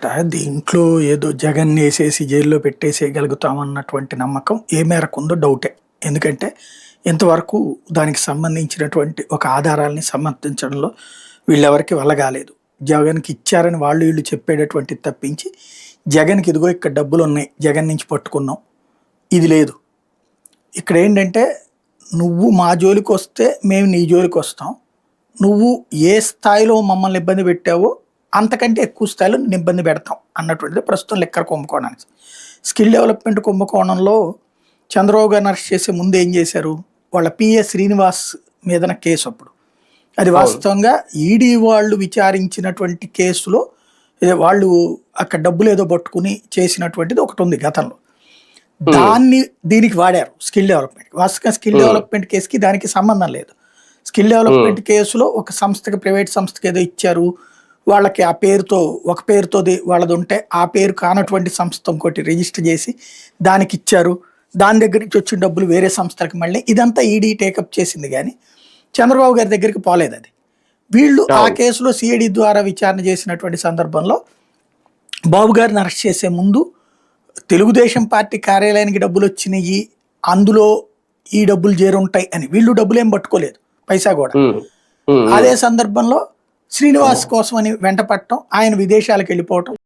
దీంట్లో ఏదో జగన్ వేసేసి జైల్లో పెట్టేసేయగలుగుతామన్నటువంటి నమ్మకం ఏ మేరకు ఉందో డౌటే ఎందుకంటే ఇంతవరకు దానికి సంబంధించినటువంటి ఒక ఆధారాలని సమర్థించడంలో వీళ్ళెవరికి వెళ్ళగాలేదు జగన్కి ఇచ్చారని వాళ్ళు వీళ్ళు చెప్పేటటువంటి తప్పించి జగన్కి ఇదిగో ఇక్కడ డబ్బులు ఉన్నాయి జగన్ నుంచి పట్టుకున్నాం ఇది లేదు. ఇక్కడ ఏంటంటే నువ్వు మా జోలికి వస్తే మేము నీ జోలికి వస్తాం నువ్వు ఏ స్థాయిలో మమ్మల్ని ఇబ్బంది పెట్టావో అంతకంటే ఎక్కువ స్థాయిలో నేను ఇబ్బంది పెడతాం అన్నటువంటిది ప్రస్తుతం లెక్కర కుంభకోణానికి. స్కిల్ డెవలప్మెంట్ కుంభకోణంలో చంద్రబాబు గారిని అరెస్ట్ చేసే ముందు ఏం చేశారు? వాళ్ళ పిఏ శ్రీనివాస్ మీదన కేసు అప్పుడు. అది వాస్తవంగా ఈడీ వాళ్ళు విచారించినటువంటి కేసులో వాళ్ళు అక్కడ డబ్బులు ఏదో పట్టుకుని చేసినటువంటిది ఒకటి ఉంది గతంలో. దాన్ని దీనికి వాడారు స్కిల్ డెవలప్మెంట్. వాస్తవంగా స్కిల్ డెవలప్మెంట్ కేసుకి దానికి సంబంధం లేదు. స్కిల్ డెవలప్మెంట్ కేసులో ఒక సంస్థకి ప్రైవేట్ సంస్థకి ఏదో ఇచ్చారు. వాళ్ళకి ఆ పేరుతో ఒక పేరుతో వాళ్ళది ఉంటే ఆ పేరు కానటువంటి సంస్థ ఇంకోటి రిజిస్టర్ చేసి దానికి ఇచ్చారు. దాని దగ్గర నుంచి వచ్చిన డబ్బులు వేరే సంస్థలకు మళ్ళీ ఇదంతా ఈడీ టేకప్ చేసింది కానీ చంద్రబాబు గారి దగ్గరికి పోలేదు అది. వీళ్ళు ఆ కేసులో సిఐడి ద్వారా విచారణ చేసినటువంటి సందర్భంలో బాబు గారిని అరెస్ట్ చేసే ముందు తెలుగుదేశం పార్టీ కార్యాలయానికి డబ్బులు వచ్చినాయి అందులో ఈ డబ్బులు చేరుంటాయి అని. వీళ్ళు డబ్బులు ఏం పట్టుకోలేదు పైసా కూడా అదే సందర్భంలో శ్రీనివాస్ కోసం అని వెంట పట్టడం ఆయన విదేశాలకు వెళ్ళిపోవటం.